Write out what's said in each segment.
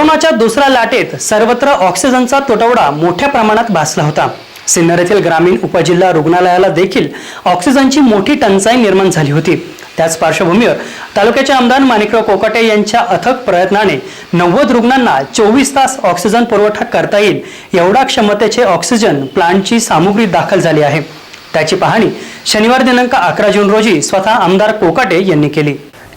कोरोनाच्या दुसऱ्या लाटेत सर्वत्र ऑक्सिजनचा तुटवडा मोठ्या प्रमाणात भासला होता. सिन्नर येथील ग्रामीण उपजिल्हा रुग्णालयाला देखील ऑक्सिजनची मोठी टंचाई निर्माण झाली होती. त्याच पार्श्वभूमीवर तालुक्याचे आमदार माणिकराव कोकाटे यांच्या अथक प्रयत्नाने नव्वद रुग्णांना चोवीस तास ऑक्सिजन पुरवठा करता येईल एवढा क्षमतेचे ऑक्सिजन प्लांटची सामुग्री दाखल झाली आहे. त्याची पाहणी शनिवार दिनांक अकरा जून रोजी स्वतः आमदार कोकाटे यांनी केली.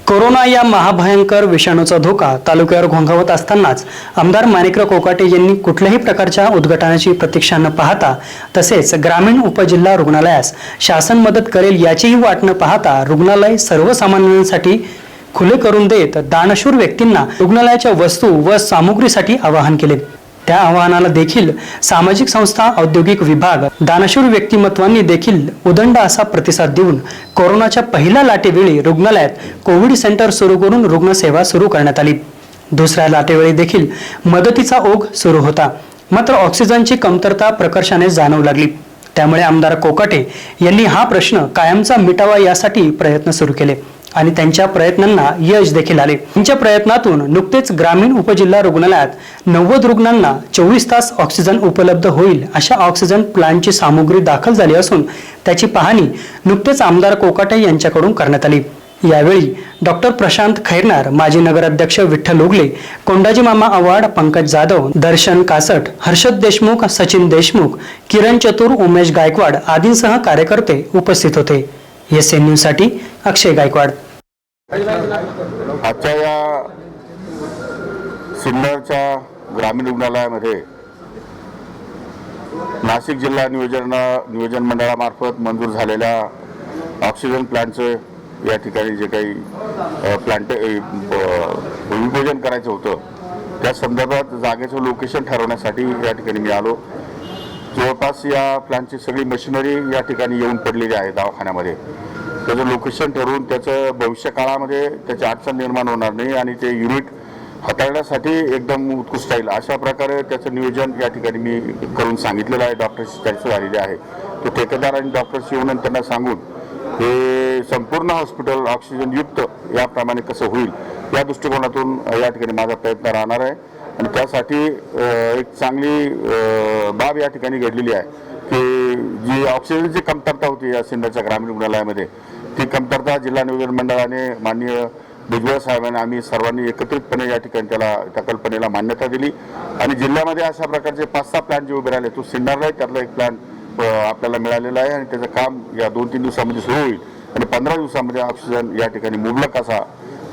कोरोना या महाभयंकर विषाणूचा धोका तालुक्यावर घोंघावत असतानाच आमदार माणिकराव कोकाटे यांनी कुठल्याही प्रकारच्या उद्घाटनाची प्रतीक्षा न पाहता तसेच ग्रामीण उपजिल्हा रुग्णालयास शासन मदत करेल याचीही वाट न पाहता रुग्णालय सर्वसामान्यांसाठी खुले करून देत दानशूर व्यक्तींना रुग्णालयाच्या वस्तू व सामुग्रीसाठी आवाहन केले. त्या आव्हानाला देखील सामाजिक संस्था औद्योगिक विभाग दानशूर व्यक्तिमत्वांनी देखील उदंड असा प्रतिसाद देऊन कोरोनाच्या पहिल्या लाटेवेळी रुग्णालयात कोविड सेंटर सुरू करून रुग्णसेवा सुरू करण्यात आली. दुसऱ्या लाटेवेळी देखील मदतीचा ओघ सुरू होता. मात्र ऑक्सिजनची कमतरता प्रकर्षाने जाणवू लागली. त्यामुळे आमदार कोकाटे यांनी हा प्रश्न कायमचा मिटावा यासाठी प्रयत्न सुरू केले. आणि त्यांच्या प्रयत्नांना यश देखील आले. त्यांच्या प्रयत्नातून नुकतेच ग्रामीण उपजिल्हा रुग्णालयात नव्वद रुग्णांना चोवीस तास ऑक्सिजन उपलब्ध होईल अशा ऑक्सिजन प्लांटची सामुग्री दाखल झाली असून त्याची पाहणी नुकतेच आमदार कोकाटे यांच्याकडून करण्यात आली. यावेळी डॉक्टर प्रशांत खैरनार माजी नगराध्यक्ष विठ्ठल उगले कोंडाजी मामा आव्हाड पंकज जाधव दर्शन कासट हर्षद देशमुख सचिन देशमुख किरण चतुर उमेश गायकवाड आदींसह कार्यकर्ते उपस्थित होते. एस एन न्यूजसाठी अक्षय गायकवाड. आजच्या या सिन्नरच्या ग्रामीण रुग्णालयामध्ये नाशिक जिल्हा नियोजन नियोजन मंडळामार्फत मंजूर झालेल्या ऑक्सिजन प्लांटचं या ठिकाणी जे काही प्लांट अ, भूमिपूजन करायचं होतं त्या संदर्भात जागेचं लोकेशन ठरवण्यासाठी या ठिकाणी मी आलो. जवळपास या प्लांटची सगळी मशिनरी या ठिकाणी येऊन पडलेली आहे दवाखान्यामध्ये. त्याचं लोकेशन ठरवून त्याचं भविष्य काळामध्ये त्याची अडचण निर्माण होणार नाही आणि ते युनिट हाताळण्यासाठी एकदम उत्कृष्ट राहील. अशा प्रकारे त्याचं नियोजन या ठिकाणी मी करून सांगितलेलं आहे. डॉक्टरशी चर्चा झालेली आहे. तो ठेकेदार आणि डॉक्टरशी येऊन त्यांना सांगून हे संपूर्ण हॉस्पिटल ऑक्सिजनयुक्त याप्रमाणे कसं होईल या दृष्टिकोनातून या ठिकाणी माझा प्रयत्न राहणार आहे. आणि त्यासाठी एक चांगली बाब या ठिकाणी घडलेली आहे की जी ऑक्सिजनची कमतरता होती या सिन्नरच्या ग्रामीण रुग्णालयामध्ये ती कमतरता जिल्हा नियोजन मंडळाने माननीय भुजबळ साहेबांनी आम्ही सर्वांनी एकत्रितपणे या ठिकाणी त्याला त्या कल्पनेला मान्यता दिली. आणि जिल्ह्यामध्ये अशा प्रकारचे पाच सहा प्लॅन जे उभे राहिले तो सिन्नरला आहे त्यातला एक प्लॅन आपल्याला मिळालेला आहे आणि त्याचं काम या दोन तीन दिवसामध्ये सुरू होईल आणि पंधरा दिवसामध्ये ऑक्सिजन या ठिकाणी मुबलक असा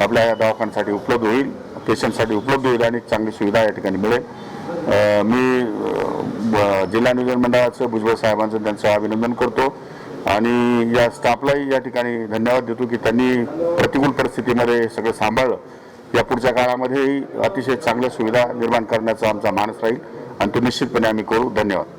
आपल्या या दवाखान्यासाठी उपलब्ध होईल. पेशंटसाठी उपलब्ध होईल आणि चांगली सुविधा या ठिकाणी मिळेल. मी जिल्हा नियोजन मंडळाचं भुजबळ साहेबांचं त्यांचं अभिनंदन करतो आणि या स्टाफलाही या ठिकाणी धन्यवाद देतो की त्यांनी प्रतिकूल परिस्थितीमध्ये सगळं सांभाळलं. या पुढच्या काळामध्येही अतिशय चांगल्या सुविधा निर्माण करण्याचा आमचा मानस राहील आणि तो निश्चितपणे आम्ही करू. धन्यवाद.